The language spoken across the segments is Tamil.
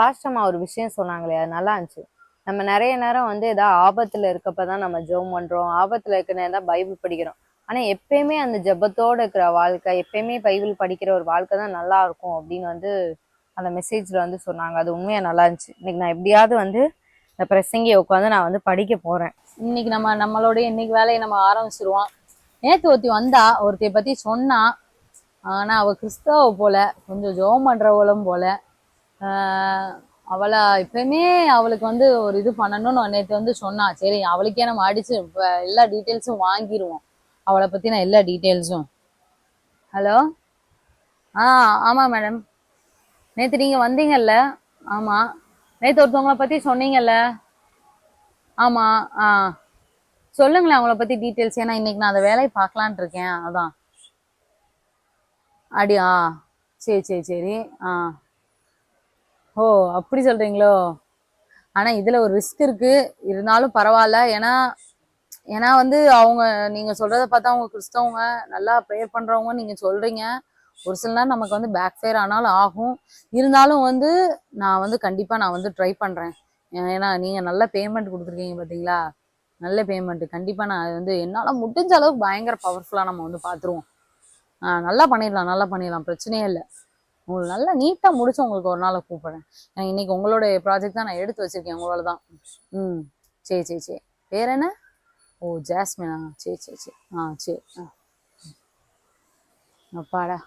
நேத்து ஒரு விஷயம் சொன்னாங்களே அது நல்லா இருந்துச்சு. நம்ம நிறைய நேரம் வந்து ஏதாவது ஆபத்துல இருக்கப்பதான் நம்ம ஜோம் பண்றோம். ஆபத்துல இருக்க நேரம் தான் பைபிள் படிக்கிறோம். ஆனா எப்பயுமே அந்த ஜபத்தோட இருக்கிற வாழ்க்கை எப்பயுமே பைபிள் படிக்கிற ஒரு வாழ்க்கை தான் நல்லா இருக்கும் அப்படின்னு வந்து அந்த மெசேஜ்ல வந்து சொன்னாங்க. அது உண்மையா நல்லா இருந்துச்சு. இன்னைக்கு நான் எப்படியாவது வந்து இந்த பிரசங்கியை உட்காந்து நான் வந்து படிக்க போறேன். இன்னைக்கு நம்ம நம்மளோட இன்னைக்கு வேலையை நம்ம ஆரம்பிச்சிருவோம். நேத்து ஒருத்தி வந்தா ஒருத்தைய பத்தி சொன்னா ஆனா அவ கிறிஸ்தவ போல கொஞ்சம் ஜெபம் பண்றவளும் போல அவளை எப்பயுமே அவளுக்கு வந்து ஒரு இது பண்ணணும்னு நேற்று வந்து சொன்னா. சரி அவளுக்கே நம்ம அடிச்சு எல்லா டீட்டெயில்ஸும் வாங்கிடுவோம் அவளை பத்தின எல்லா டீட்டெயில்ஸும். ஹலோ? ஆ ஆமாம் மேடம். நேற்று நீங்கள் வந்தீங்கல்ல? ஆமாம் நேற்று ஒருத்தவங்கள பற்றி சொன்னீங்கல்ல? ஆமாம் ஆ. சொல்லுங்களேன் அவங்கள பற்றி டீட்டெயில்ஸ். ஏன்னா இன்னைக்கு நான் அந்த வேலையை பார்க்கலான்ட்டு இருக்கேன். அதான். அடியா சரி சரி சரி ஆ. ஓ அப்படி சொல்றீங்களோ? ஆனா இதுல ஒரு ரிஸ்க் இருக்கு. இருந்தாலும் பரவாயில்ல. ஏன்னா ஏன்னா வந்து அவங்க நீங்க சொல்றத பார்த்தா அவங்க கிறிஸ்தவங்க நல்லா ப்ரேயர் பண்றவங்க நீங்க சொல்றீங்க. ஒரு சில நேரம் நமக்கு வந்து பேக் ஃபேர் ஆனாலும் ஆகும். இருந்தாலும் வந்து நான் வந்து கண்டிப்பா நான் வந்து ட்ரை பண்றேன். ஏன்னா நீங்க நல்ல பேமெண்ட் கொடுத்துருக்கீங்க பாத்தீங்களா நல்ல பேமெண்ட் கண்டிப்பா நான் அது வந்து என்னால முடிஞ்ச அளவுக்கு பயங்கர பவர்ஃபுல்லா நம்ம வந்து பாத்துருவோம் நல்லா பண்ணிடலாம் நல்லா பண்ணிடலாம். பிரச்சனையே இல்லை. உங்களுக்கு நல்லா நீட்டாக முடிச்சு உங்களுக்கு ஒரு நாள் கூப்பிடுறேன். நான் இன்னைக்கு உங்களோட ப்ராஜெக்ட் தான் நான் எடுத்து வச்சிருக்கேன் உங்களோட தான் ம். சரி சரி சரி. பேர் என்ன? ஓ ஜாஸ்மினா. சரி சரி சரி. ஆ சரி. ஆ. அப்பாடா.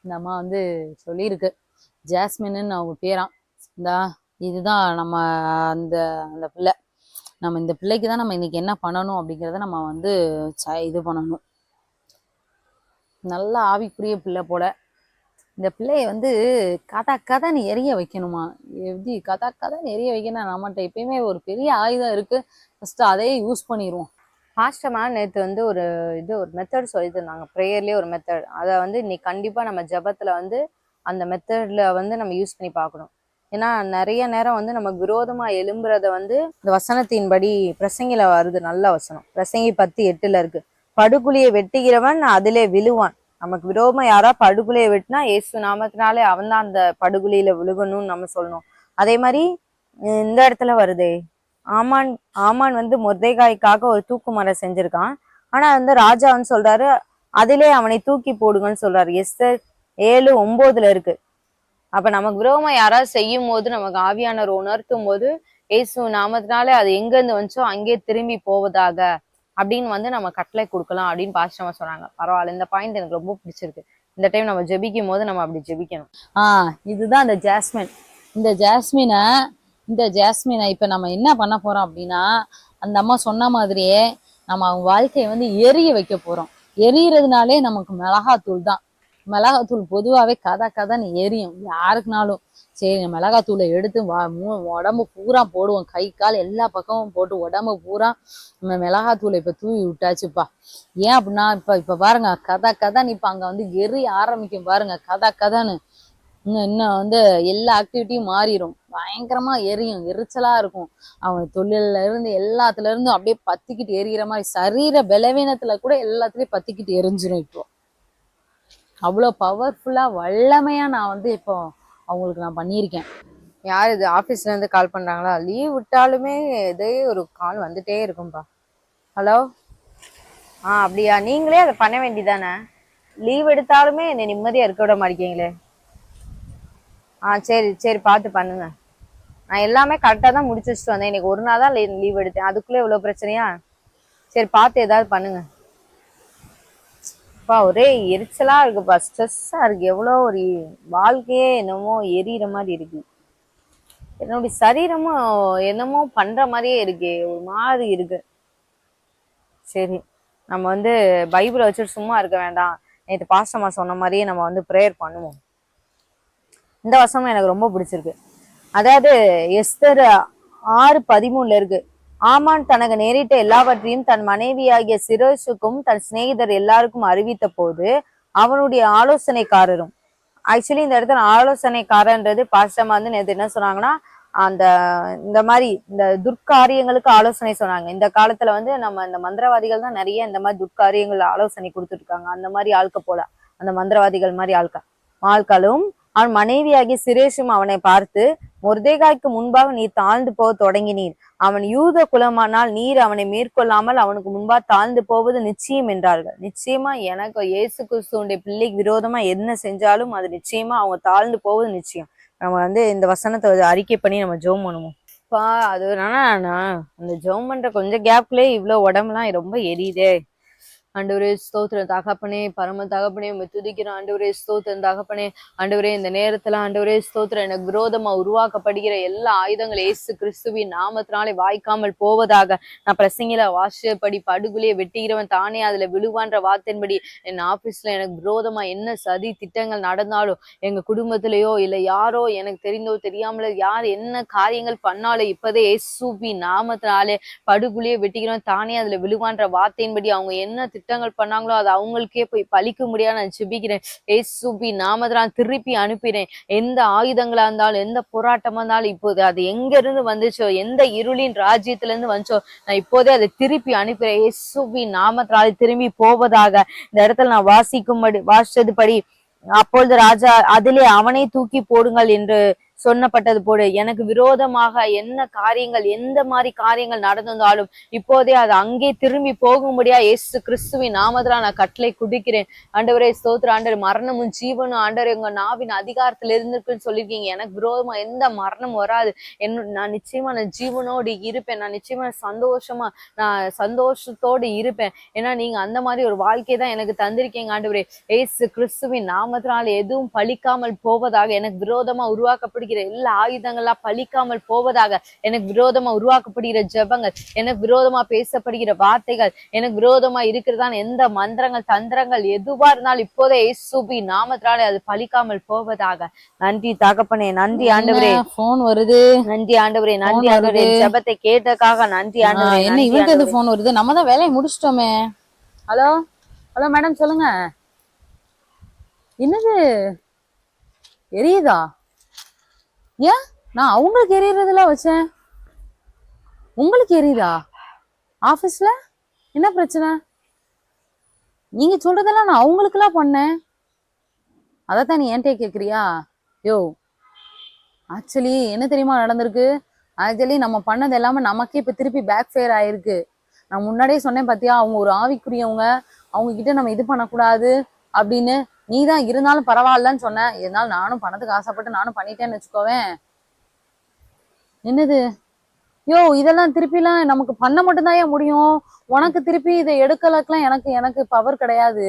இந்த அம்மா வந்து சொல்லியிருக்கு. ஜாஸ்மின்னு அவங்க பேராம். இந்தா இதுதான் நம்ம அந்த அந்த பிள்ளை. நம்ம இந்த பிள்ளைக்கு தான் நம்ம இன்னைக்கு என்ன பண்ணணும் அப்படிங்கிறத நம்ம வந்து ச- இது பண்ணணும். நல்ல ஆவிக்குரிய பிள்ளை போல. இந்த பிள்ளைய வந்து கதா கதைன்னு எரிய வைக்கணுமா? எப்படி கதா கதைன்னு எரிய வைக்கணும் நம்மகிட்ட எப்பயுமே ஒரு பெரிய ஆயுதம் இருக்கு. ஃபர்ஸ்ட் அதையே யூஸ் பண்ணிடுவோம் பாஸ்டமா நேற்று வந்து ஒரு இது ஒரு மெத்தட் சொல்லி தந்தாங்க ப்ரேயர்லயே ஒரு மெத்தட் அதை வந்து இன்னைக்கு கண்டிப்பாக நம்ம ஜபத்தில் வந்து அந்த மெத்தடில் வந்து நம்ம யூஸ் பண்ணி பார்க்கணும். ஏன்னா நிறைய நேரம் வந்து நம்ம விரோதமாக எழும்புறத வந்து இந்த வசனத்தின்படி பிரசங்கில வருது. நல்ல வசனம். பிரசங்கி பத்து எட்டுல இருக்கு. படுகுழியை வெட்டுகிறவன் அதிலே விழுவான். நமக்கு விரோதமா யாரா படுகொலையை வெட்டினா ஏசு நாமத்தினாலே அவன் தான் அந்த படுகொலையில விழுகணும்னு நம்ம சொல்லணும். அதே மாதிரி இந்த இடத்துல வருதே. ஆமான் ஆமான் வந்து மொர்தேகாய்க்காக ஒரு தூக்கு மரம் செஞ்சிருக்கான். ஆனா வந்து ராஜா வந்து சொல்றாரு அதிலே அவனை தூக்கி போடுங்கன்னு சொல்றாரு. எஸ்தர் ஏழு ஒன்பதுல இருக்கு. அப்ப நமக்கு விரோதமா யாராவது செய்யும் போது நமக்கு ஆவியானவர் உணர்த்தும் போது இயேசு நாமத்தினாலே அது எங்க இருந்து வந்துச்சோ அங்கே திரும்பி போவதாக அப்படின்னு வந்து நம்ம கட்டளை கொடுக்கலாம் அப்படின்னு பாஸ்டமா சொன்னாங்க. பரவாயில்ல இந்த பாயிண்ட் எனக்கு ரொம்ப பிடிச்சிருக்கு. இந்த டைம் நம்ம ஜெபிக்கும் போது நம்ம அப்படி ஜெபிக்கணும். ஆ இதுதான் இந்த ஜாஸ்மின். இந்த ஜாஸ்மினை இந்த ஜாஸ்மினை இப்ப நம்ம என்ன பண்ண போறோம் அப்படின்னா அந்த அம்மா சொன்ன மாதிரியே நம்ம அவங்க வாழ்க்கையை வந்து எரிய வைக்க போறோம். எரியறதுனாலே நமக்கு மிளகாத்தூள் தான். மிளகாத்தூள் பொதுவாகவே கதை கதைன்னு எரியும். யாருக்குனாலும். சரி மிளகாத்தூளை எடுத்து வா உடம்பு பூரா போடுவோம். கை கால் எல்லா பக்கமும் போட்டு உடம்பு பூரா நம்ம மிளகாத்தூளை இப்போ தூவி விட்டாச்சுப்பா. ஏன் அப்படின்னா இப்போ இப்போ பாருங்க கதை கதைன்னு இப்போ அங்கே வந்து எரிய ஆரம்பிக்கும் பாருங்க கதை கதைன்னு. இன்னும் இன்னும் வந்து எல்லா ஆக்டிவிட்டியும் மாறிடும் பயங்கரமா எரியும் எரிச்சலா இருக்கும். அவன் தொழில இருந்து எல்லாத்துல இருந்தும் அப்படியே பத்திக்கிட்டு எரியிற மாதிரி சரீர பலவீனத்துல கூட எல்லாத்துலயும் பத்திக்கிட்டு எரிஞ்சிடும் இப்போ. அவ்வளோ பவர்ஃபுல்லாக வல்லமையாக நான் வந்து இப்போ அவங்களுக்கு நான் பண்ணியிருக்கேன். யார் இது ஆஃபீஸ்லேருந்து கால் பண்ணுறாங்களா லீவ் விட்டாலுமே இதே ஒரு கால் வந்துட்டே இருக்கும்பா. ஹலோ ஆ அப்படியா? நீங்களே அதை பண்ண வேண்டிதானே லீவ் எடுத்தாலுமே என்னை நிம்மதியாக இருக்க விட மாட்டேங்களே ஆ சரி சரி பார்த்து பண்ணுங்க. நான் எல்லாமே கரெக்டாக தான் முடிச்சு வச்சுட்டு வந்தேன். இன்னைக்கு ஒரு நாள் தான் லீவ் எடுத்தேன். அதுக்குள்ளே இவ்வளோ பிரச்சனையா? சரி பார்த்து ஏதாவது பண்ணுங்கள் அப்பா ஒரே எரிச்சலா இருக்குப்பா. ஸ்ட்ரெஸ்ஸா இருக்கு. எவ்வளோ ஒரு வாழ்க்கையே என்னமோ எரியிற மாதிரி இருக்கு. என்னுடைய சரீரமும் என்னமோ பண்ற மாதிரியே இருக்கே. ஒரு மாதிரி இருக்கு. சரி நம்ம வந்து பைபிளை வச்சுட்டு சும்மா இருக்க வேண்டாம். நேற்று பாஸ்டமா சொன்ன மாதிரியே நம்ம வந்து ப்ரேயர் பண்ணுவோம். இந்த வருஷமும் எனக்கு ரொம்ப பிடிச்சிருக்கு. அதாவது எஸ்தர் ஆறு பதிமூணுல இருக்கு. ஆமான் தனக்கு நேரிட்ட எல்லாவற்றையும் தன் மனைவியாகிய சிரோஷுக்கும் தன் சிநேகிதர் எல்லாருக்கும் அறிவித்த போது அவனுடைய ஆலோசனைக்காரரும். ஆக்சுவலி இந்த இடத்துல ஆலோசனைக்காரன்றது பாஸ்டமா வந்து நேற்று என்ன சொன்னாங்கன்னா அந்த இந்த மாதிரி இந்த துர்க்காரியங்களுக்கு ஆலோசனை சொன்னாங்க. இந்த காலத்துல வந்து நம்ம இந்த மந்திரவாதிகள் தான் நிறைய இந்த மாதிரி துர்க்காரியங்கள் ஆலோசனை கொடுத்துட்டு இருக்காங்க அந்த மாதிரி ஆட்க போல அந்த மந்திரவாதிகள் மாதிரி ஆள்க ஆட்களும் அவன் மனைவியாகிய சிரேஷும் அவனை பார்த்து மொர்தேகாய்க்கு முன்பாக நீர் தாழ்ந்து போக தொடங்கினீர். அவன் யூத குலமானால் நீர் அவனை மேற்கொள்ளாமல் அவனுக்கு முன்பாக தாழ்ந்து போவது நிச்சயம் என்றார்கள். நிச்சயமா எனக்கு இயேசு கிறிஸ்துடைய பிள்ளைக்கு விரோதமா என்ன செஞ்சாலும் அது நிச்சயமா அவங்க தாழ்ந்து போவது நிச்சயம். நம்ம வந்து இந்த வசனத்தை அறிக்கை பண்ணி நம்ம ஜோம் பண்ணுவோம். பா அது வேணா நான் அந்த ஜோம் பண்ற கொஞ்சம் கேப்லயே இவ்வளவு உடம்புலாம் ரொம்ப எரியுதே. ஆண்டவரே ஸ்தோத்திரம். தகப்பனே பரம தகப்பனே உம்மை துதிக்கிறோம் ஆண்டவரே ஸ்தோத்திரம். தகப்பனே ஆண்டவரே இந்த நேரத்துல ஆண்டவரே ஸ்தோத்திரம். எனக்கு விரோதமா உருவாக்கப்படுகிற எல்லா ஆயுதங்கள் இயேசு கிறிஸ்துவின் நாமத்தினாலே வாய்க்காமல் போவதாக. நான் பிரசங்கில வாசியபடி படுகுலியை வெட்டுகிறவன் தானே அதுல விழுவான்ற வார்த்தையின்படி என் ஆபீஸ்ல எனக்கு விரோதமா என்ன சதி திட்டங்கள் நடந்தாலும் எங்க குடும்பத்திலேயோ இல்ல யாரோ எனக்கு தெரிந்தோ தெரியாமல யார் என்ன காரியங்கள் பண்ணாலும் இப்பதே இயேசுபி நாமத்தினாலே படுகுழியை வெட்டிக்கிறவன் தானே அதுல விழுவான்ற வார்த்தையின்படி அவங்க என்ன திட்டங்கள் பண்ணாங்களோ அது அவங்களுக்கே போய் பழிக்க முடியாது நான் ஜெபிக்கிறேன். ஏசுபி நாமதான் திருப்பி அனுப்பினேன் எந்த ஆயுதங்களா இருந்தாலும் எந்த போராட்டமா இருந்தாலும் இப்போது அது எங்க இருந்து வந்துச்சோ எந்த இருளின் ராஜ்யத்துல இருந்து வந்துச்சோ நான் இப்போதே அதை திருப்பி அனுப்புறேன் ஏசுபி நாமத்தினால திரும்பி போவதாக. இந்த இடத்துல நான் வாசிக்கும்படி வாசிச்சதுபடி அப்பொழுது ராஜா அதிலே அவனை தூக்கி போடுங்கள் என்று சொன்னப்பட்டது போடு. எனக்கு விரோதமாக என்ன காரியங்கள் எந்த மாதிரி காரியங்கள் நடந்திருந்தாலும் இப்போதே அது அங்கே திரும்பி போகும்படியா இயேசு கிறிஸ்துவின் நாமத்துல நான் கட்டளை குடிக்கிறேன். ஆண்டவரே ஸ்தோத்திர ஆண்டவர் மரணமும் ஜீவனும் ஆண்டவர் எங்க நாவின் அதிகாரத்துல இருந்திருக்குன்னு சொல்லியிருக்கீங்க. எனக்கு விரோதமா எந்த மரணம் வராது. என்ன நான் நிச்சயமா நான் ஜீவனோடு இருப்பேன். நான் நிச்சயமா சந்தோஷமா நான் சந்தோஷத்தோடு இருப்பேன். ஏன்னா நீங்க அந்த மாதிரி ஒரு வாழ்க்கையை தான் எனக்கு தந்திருக்கீங்க ஆண்டவரே. ஏசு கிறிஸ்துவின் நாமத்தினால எதுவும் பழிக்காமல் போவதாக எனக்கு விரோதமா உருவாக்கப்படுகிற எல்லா ஆயுதங்களா பலிக்காமல் போவதாக எனக்கு விரோதமா உருவாக்கப்படுகிற ஜெபங்கள் எனக்கு விரோதமா பேசப்படுகிற வார்த்தைகள் எனக்கு விரோதமா இருக்கிறதான எந்த மந்திரங்கள் தந்திரங்கள் எதுவா இருந்தாலும் இப்போதே இயேசுபி நாமத்தினாலே அது பலிக்காமல் போவதாக. நன்றி தகப்பனே நன்றி ஆண்டவரே. போன் வருது? நன்றி ஆண்டவரே நன்றி Phone ஆண்டவரே. ஜெபத்தை கேட்டதுக்காக நன்றி ஆண்டவரே என்ன இவருக்கு. போன் வருது? நம்ம தான் வேலையை முடிச்சிட்டோமே. ஹலோ ஹலோ மேடம் சொல்லுங்க. என்னது? எரியுதா? ஏன்? நான் அவங்களுக்கு எரியறதெல்லாம் வச்சேன். உங்களுக்கு எரியுதா? ஆபீஸ்ல? என்ன பிரச்சனை? நீங்க சொல்றதெல்லாம் நான் அவங்களுக்கெல்லாம் பண்ணேன். அதைத்தான் நீ என்கிட்ட கேக்குறியா? யோ ஆக்சுவலி என்ன தெரியுமா நடந்திருக்கு? ஆக்சுவலி நம்ம பண்ணது எல்லாமே நமக்கே இப்ப திருப்பி பேக் ஃபேர் ஆயிருக்கு. நான் முன்னாடியே சொன்னேன் பாத்தியா அவங்க ஒரு ஆவிக்குரியவங்க. அவங்க கிட்ட நம்ம இது பண்ணக்கூடாது அப்படின்னு நீ தான் இருந்தாலும் பரவாயில்லன்னு சொன்ன. இருந்தாலும் நானும் பணத்துக்கு ஆசைப்பட்டு நானும் பண்ணிட்டேன்னு வச்சுக்கோவேன் என்னது? யோ இதெல்லாம் திருப்பிலாம் நமக்கு பண்ண மட்டும்தான் ஏன் முடியும். உனக்கு திருப்பி இதை எடுக்கலக்கெல்லாம் எனக்கு எனக்கு பவர் கிடையாது.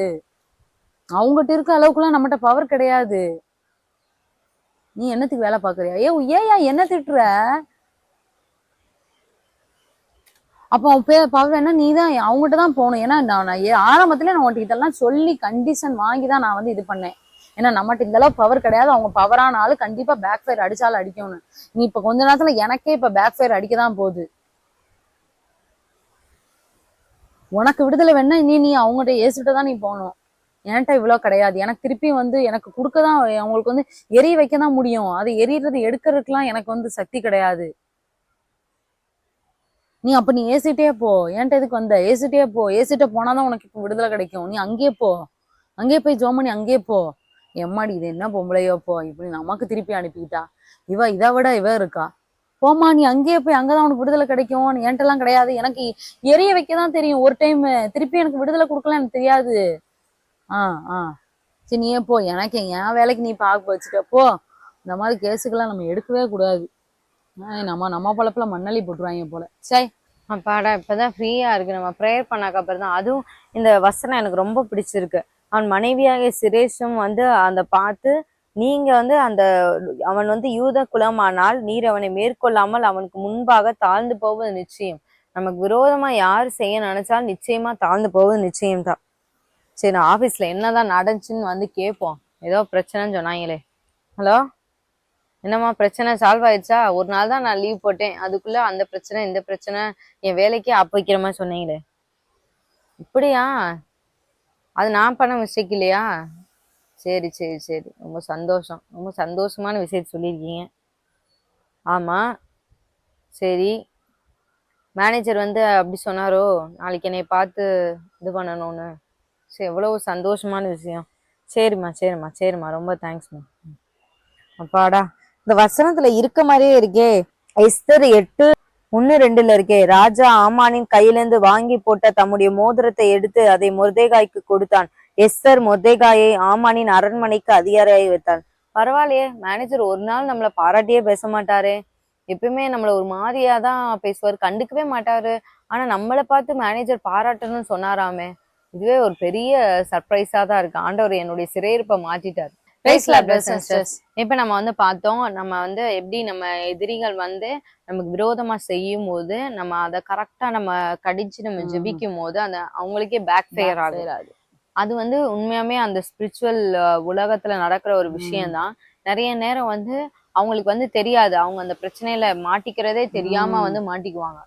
அவங்ககிட்ட இருக்க அளவுக்குலாம் நம்மகிட்ட பவர் கிடையாது. நீ என்னத்துக்கு வேலை பார்க்குறியா? ஏ ஏயா என்ன திட்டுற? அப்போ அவன் பே பவர் என்ன நீ தான் அவங்ககிட்ட தான் போகணும். ஏன்னா நான் ஆரம்பத்துல நான் உன்கிட்ட இதெல்லாம் சொல்லி கண்டிஷன் வாங்கி தான் நான் வந்து இது பண்ணேன். ஏன்னா நம்மகிட்ட இந்த அளவு பவர் கிடையாது. அவங்க பவரான கண்டிப்பா பேக் ஃபயர் அடிச்சாலும் அடிக்கணும் நீ இப்ப கொஞ்ச நேரத்துல எனக்கே இப்ப பேக் ஃபயர் அடிக்க தான் போகுது. உனக்கு விடுதலை வேணா நீ நீ அவங்ககிட்ட ஏசிட்டு தான் நீ போகணும். என்கிட்ட இவ்வளவு கிடையாது. எனக்கு திருப்பி வந்து எனக்கு கொடுக்க தான் அவங்களுக்கு வந்து எரிய வைக்க தான் முடியும். அது எரியறது எடுக்கிறதுக்குலாம் எனக்கு வந்து சக்தி கிடையாது. நீ அப்ப நீ ஏசிட்டே போ. ஏன்ட்ட எதுக்கு வந்த? ஏசிட்டே போ. ஏசிட்ட போனாதான் உனக்கு இப்போ விடுதலை கிடைக்கும். நீ அங்கேயே போ. அங்கேயே போய் ஜோமணி அங்கேயே போ. எம்மாடி இது என்ன பொம்பளையோ போ. இப்படி நமக்கு திருப்பி அனுப்பிக்கிட்டா இவ இதை விட இவ இருக்கா. போமா நீ அங்கேயே போய் அங்கதான் உனக்கு விடுதலை கிடைக்கும் என்கிட்டலாம் கிடையாது. எனக்கு எரிய வைக்க தான் தெரியும். ஒரு டைம் திருப்பி எனக்கு விடுதலை கொடுக்கலாம் எனக்கு தெரியாது. ஆ ஆ. சரி நீயே போ. எனக்கு என் வேலைக்கு நீ பார்க்க வச்சுட்ட. போ. இந்த மாதிரி கேஸுக்கெல்லாம் நம்ம எடுக்கவே கூடாது. நம்ம நம்ம பொழப்புல மண்ணள்ளி போட்டுருவாங்க போல. சே அப்பாடா இப்பதான் ஃப்ரீயா இருக்கு. நம்ம ப்ரேயர் பண்ணாக்க அப்புறம் தான் அதுவும் இந்த வசனம் எனக்கு ரொம்ப பிடிச்சிருக்கு. அவன் மனைவியாக சிரேஷும் வந்து அந்த பார்த்து நீங்க வந்து அந்த அவன் வந்து யூத குலமானால் நீர் அவனை மேற்கொள்ளாமல் அவனுக்கு முன்பாக தாழ்ந்து போவது நிச்சயம். நமக்கு விரோதமா யார் செய்ய நினைச்சாலும் நிச்சயமா தாழ்ந்து போவது நிச்சயம் தான். சரி நான் ஆபீஸ்ல என்னதான் நடந்துச்சுன்னு வந்து கேட்போம். ஏதோ பிரச்சனைன்னு சொன்னாங்களே. ஹலோ? என்னம்மா பிரச்சனை சால்வ் ஆயிடுச்சா? ஒரு நாள் தான் நான் லீவ் போட்டேன். அதுக்குள்ள அந்த பிரச்சனை இந்த பிரச்சனை என் வேலைக்கே ஆப் மாதிரி சொன்னீங்களே. இப்படியா? அது நான் பண்ண மிஸ்டேக் இல்லையா? சரி சரி சரி. ரொம்ப சந்தோஷம். ரொம்ப சந்தோஷமான விஷயத்த சொல்லியிருக்கீங்க. ஆமாம் சரி. மேனேஜர் வந்து அப்படி சொன்னாரோ? நாளைக்கு என்னை பார்த்து இது பண்ணணும்னு. சரி எவ்வளோ சந்தோஷமான விஷயம். சரிம்மா சரிம்மா சரிம்மா. ரொம்ப தேங்க்ஸ்மா அப்பாடா. இந்த வசனத்துல இருக்க மாதிரியே இருக்கே. எஸ்தர் எட்டு ஒண்ணு ரெண்டுல இருக்கே. ராஜா ஆமானின் கையிலிருந்து வாங்கி போட்ட தம்முடைய மோதிரத்தை எடுத்து அதை முர்தேகாய்க்கு கொடுத்தான். எஸ்தர் மொர்தேகாயை ஆமானின் அரண்மனைக்கு அதிகாரியாகி வைத்தான். பரவாயில்லையே மேனேஜர் ஒரு நாள் நம்மள பாராட்டியே பேச மாட்டாரு. எப்பயுமே நம்மள ஒரு மாதிரியா தான் பேசுவார் கண்டுக்கவே மாட்டாரு. ஆனா நம்மள பார்த்து மேனேஜர் பாராட்டணும்னு சொன்னாராமே. இதுவே ஒரு பெரிய சர்ப்ரைஸா தான் இருக்கு. ஆண்டவர் என்னுடைய சிறையிருப்பை மாற்றிட்டார். இப்ப நம்ம வந்து பார்த்தோம் நம்ம வந்து எப்படி நம்ம எதிரிகள் வந்து நமக்கு விரோதமா செய்யும் போது நம்ம அதை கரெக்டா நம்ம கடிச்சு நம்ம. ஜெபிக்கும் போது அந்த அவங்களுக்கே பேக் ஃபயர் ஆகும் சேராது. அது வந்து உண்மையாமே அந்த ஸ்பிரிச்சுவல் உலகத்துல நடக்கிற ஒரு விஷயம்தான் நிறைய நேரம் வந்து அவங்களுக்கு வந்து தெரியாது அவங்க அந்த பிரச்சனையில மாட்டிக்கிறதே தெரியாம. வந்து மாட்டிக்குவாங்க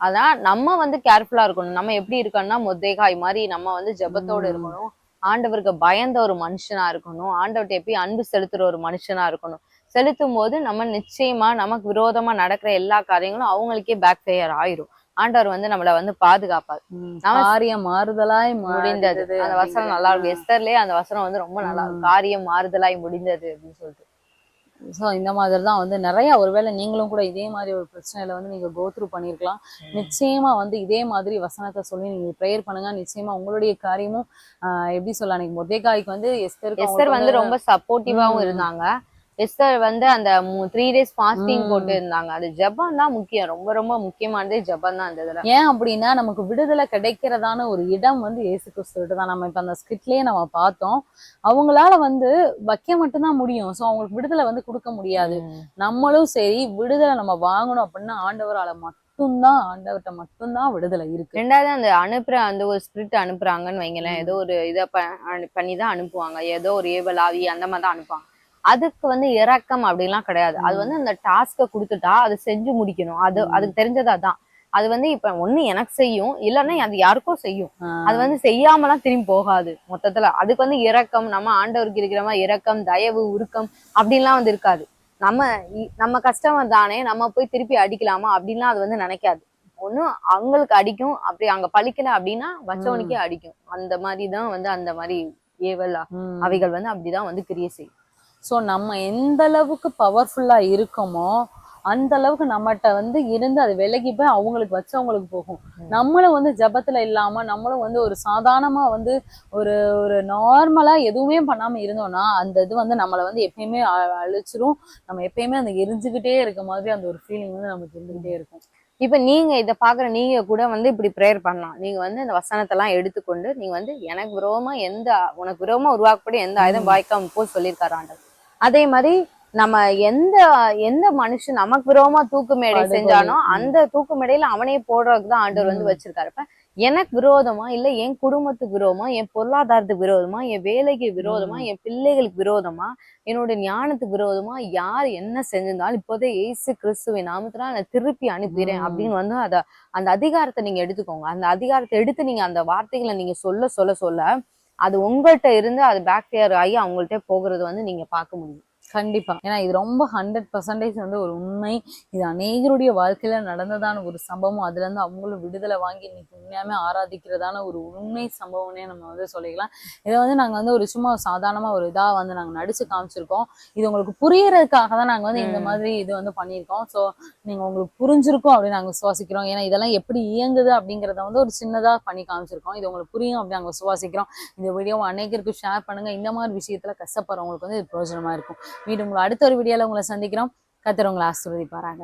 அதான் நம்ம வந்து கேர்ஃபுல்லா இருக்கணும் நம்ம எப்படி இருக்கணும்னா முத்தேகாய் மாதிரி நம்ம வந்து ஜெபத்தோட. இருக்கணும் ஆண்டவருக்கு பயந்த ஒரு மனுஷனா இருக்கணும். ஆண்டவர்கிட்ட எப்பயும் அன்பு செலுத்துற ஒரு மனுஷனா இருக்கணும். செலுத்தும் போது நம்ம நிச்சயமா நமக்கு விரோதமா நடக்கிற எல்லா காரியங்களும் அவங்களுக்கே பேக் ஃபயர் ஆயிரும். ஆண்டவர் வந்து நம்மள வந்து பாதுகாப்பார். காரியம் மாறுதலாய் முடிந்தது. அந்த வசனம் நல்லா இருக்கும் எஸ்தர்லயே அந்த வசனம் வந்து ரொம்ப நல்லா இருக்கும் காரியம் மாறுதலாய் முடிந்தது அப்படின்னு சொல்லிட்டு. ஸோ இந்த மாதிரி தான் வந்து நிறைய ஒருவேளை நீங்களும் கூட இதே மாதிரி ஒரு பிரச்சனையில வந்து நீங்க கோத்ரூ பண்ணியிருக்கலாம் நிச்சயமா வந்து இதே மாதிரி வசனத்தை சொல்லி நீங்க ப்ரேயர் பண்ணுங்க. நிச்சயமா உங்களுடைய காரியமும் எப்படி சொல்ல அன்னைக்கு மொத்தேகாய்க்கு வந்து எஸ்தருக்கு எஸ்தர் வந்து ரொம்ப சப்போர்ட்டிவாவும் ம். இருந்தாங்க. எஸ்தர் வந்து அந்த த்ரீ டேஸ் ஃபாஸ்டிங் ம். போட்டு இருந்தாங்க அது ஜெபம் தான் முக்கியம். ரொம்ப ரொம்ப முக்கியமானதே ஜெபம் தான் இந்த இதுல ஏன் அப்படின்னா நமக்கு விடுதலை கிடைக்கிறதான ஒரு இடம் வந்து ஏசு கிறிஸ்துவிட்டு தான். நம்ம இப்ப அந்த ஸ்கிட்லயே நம்ம பார்த்தோம். அவங்களால வந்து வைக்க மட்டும்தான் முடியும். ஸோ அவங்களுக்கு விடுதலை வந்து கொடுக்க முடியாது. நம்மளும் சரி விடுதலை நம்ம வாங்கணும் அப்படின்னா ஆண்டவரால மட்டும்தான் ஆண்டவர்கிட்ட மட்டும்தான் விடுதலை இருக்கு. ரெண்டாவது அந்த அனுப்புற அந்த ஒரு ஸ்பிரிட் அனுப்புறாங்கன்னு வைங்களேன். ஏதோ ஒரு இதை பண்ணி தான் அனுப்புவாங்க. ஏதோ ஒரு ஏவல் ஆவி அந்த மாதிரி தான் அனுப்புவாங்க. அதுக்கு வந்து இறக்கம் அப்படிலாம் கிடையாது. அது வந்து அந்த டாஸ்க்கை கொடுத்துட்டா அதை செஞ்சு முடிக்கணும். அது. அதுக்கு தெரிஞ்சது அதான். அது வந்து இப்ப ஒண்ணு எனக்கு செய்யும் இல்லைன்னா அது யாருக்கோ செய்யும். அது வந்து செய்யாமலாம் திரும்பி போகாது மொத்தத்துல. அதுக்கு வந்து இரக்கம் நம்ம ஆண்டவருக்கு இருக்கிற மாதிரி இரக்கம் தயவு உருக்கம் அப்படின்லாம் வந்து இருக்காது. நம்ம நம்ம கஷ்டம் தானே நம்ம போய் திருப்பி அடிக்கலாமா அப்படின்லாம் அது வந்து நினைக்காது. ஒண்ணும் அவங்களுக்கு அடிக்கும். அப்படி அங்க பழிக்கல அப்படின்னா வச்சவனுக்கே அடிக்கும். அந்த மாதிரி தான் வந்து அந்த மாதிரி ஏவல். அவைகள் வந்து அப்படிதான் வந்து கிரியை செய்யும். ஸோ நம்ம எந்த அளவுக்கு பவர்ஃபுல்லா இருக்கோமோ அந்த அளவுக்கு நம்மகிட்ட வந்து இருந்து அது விலகி போய் அவங்களுக்கு வச்சவங்களுக்கு போகும். ம். நம்மளும் வந்து ஜபத்துல இல்லாம நம்மளும் வந்து ஒரு சாதாரணமா வந்து ஒரு ஒரு நார்மலா எதுவுமே பண்ணாம இருந்தோம்னா அந்த இது வந்து நம்மளை வந்து எப்பயுமே அழிச்சிரும். நம்ம எப்பயுமே அந்த எரிஞ்சுக்கிட்டே இருக்க மாதிரி அந்த ஒரு ஃபீலிங் வந்து நமக்கு இருந்துகிட்டே இருக்கும். இப்ப நீங்க இத பாக்குற நீங்க கூட வந்து இப்படி ப்ரேயர் பண்ணலாம். நீங்க வந்து இந்த வசனத்தெல்லாம் எடுத்துக்கொண்டு நீங்க வந்து எனக்கு விரோதமா எந்த உனக்கு விரோதமா உருவாக்கப்படி எந்த ஆயுதம் வாய்க்காம போ சொல்லியிருக்காரு ஆண்டவர். அதே மாதிரி நம்ம எந்த எந்த மனுஷன் நமக்கு விரோதமா தூக்கு மேடை. செஞ்சானோ. அந்த தூக்கு மேடையில அவனே போடுறதுக்கு தான் ஆண்டவர் வந்து ம். வச்சிருக்காரு இப்ப எனக்கு விரோதமா இல்ல என் குடும்பத்துக்கு விரோதமா என் பொருளாதாரத்துக்கு விரோதமா என் வேலைக்கு விரோதமா என் பிள்ளைகளுக்கு விரோதமா என்னோட ஞானத்துக்கு விரோதமா யார் என்ன செஞ்சிருந்தாலும் இப்போதே இயேசு கிறிஸ்துவின் நாமத்துல நான் திருப்பி அனுப்பிடுறேன் ம். அப்படின்னு வந்து அத அந்த அதிகாரத்தை நீங்க எடுத்துக்கோங்க அந்த அதிகாரத்தை எடுத்து நீங்க அந்த வார்த்தைகளை நீங்க சொல்ல சொல்ல சொல்ல அது உங்கள்கிட்ட இருந்து அது பேக்டேர் ஆகி அவங்கள்ட்ட போகிறது வந்து நீங்க பார்க்க முடியும். கண்டிப்பா. ஏன்னா இது ரொம்ப ஹண்ட்ரட் பர்சன்டேஜ் வந்து ஒரு உண்மை. இது அநேகருடைய வாழ்க்கையில நடந்ததான ஒரு சம்பவம். அதுல இருந்து அவங்களும் விடுதலை வாங்கி இன்னைக்கு உண்மையாமே ஆராதிக்கிறதான ஒரு உண்மை சம்பவம்னே நம்ம வந்து சொல்லிக்கலாம். இதை வந்து நாங்க வந்து ஒரு சும்மா சாதாரணமா ஒரு இதா வந்து நாங்க நடிச்சு காமிச்சிருக்கோம். இது உங்களுக்கு புரியறதுக்காக தான் நாங்க வந்து இந்த. மாதிரி இது வந்து பண்ணியிருக்கோம். ஸோ நீங்க உங்களுக்கு புரிஞ்சிருக்கும் அப்படின்னு நாங்க சுவாசிக்கிறோம். ஏன்னா இதெல்லாம் எப்படி இயங்குது அப்படிங்கறத வந்து ஒரு சின்னதா பண்ணி காமிச்சிருக்கோம். இது உங்களுக்கு புரியும் அப்படி நாங்க சுவாசிக்கிறோம். இந்த வீடியோவை அநேகருக்கு ஷேர் பண்ணுங்க. இந்த மாதிரி விஷயத்துல கஷ்டப்படுறவங்களுக்கு வந்து இது பிரயோஜனமா இருக்கும். மீண்டும் உங்களை அடுத்த ஒரு வீடியோவில் உங்களை சந்திக்கிறோம். கத்துறவங்களை ஆசிர்வதிப்பாராங்க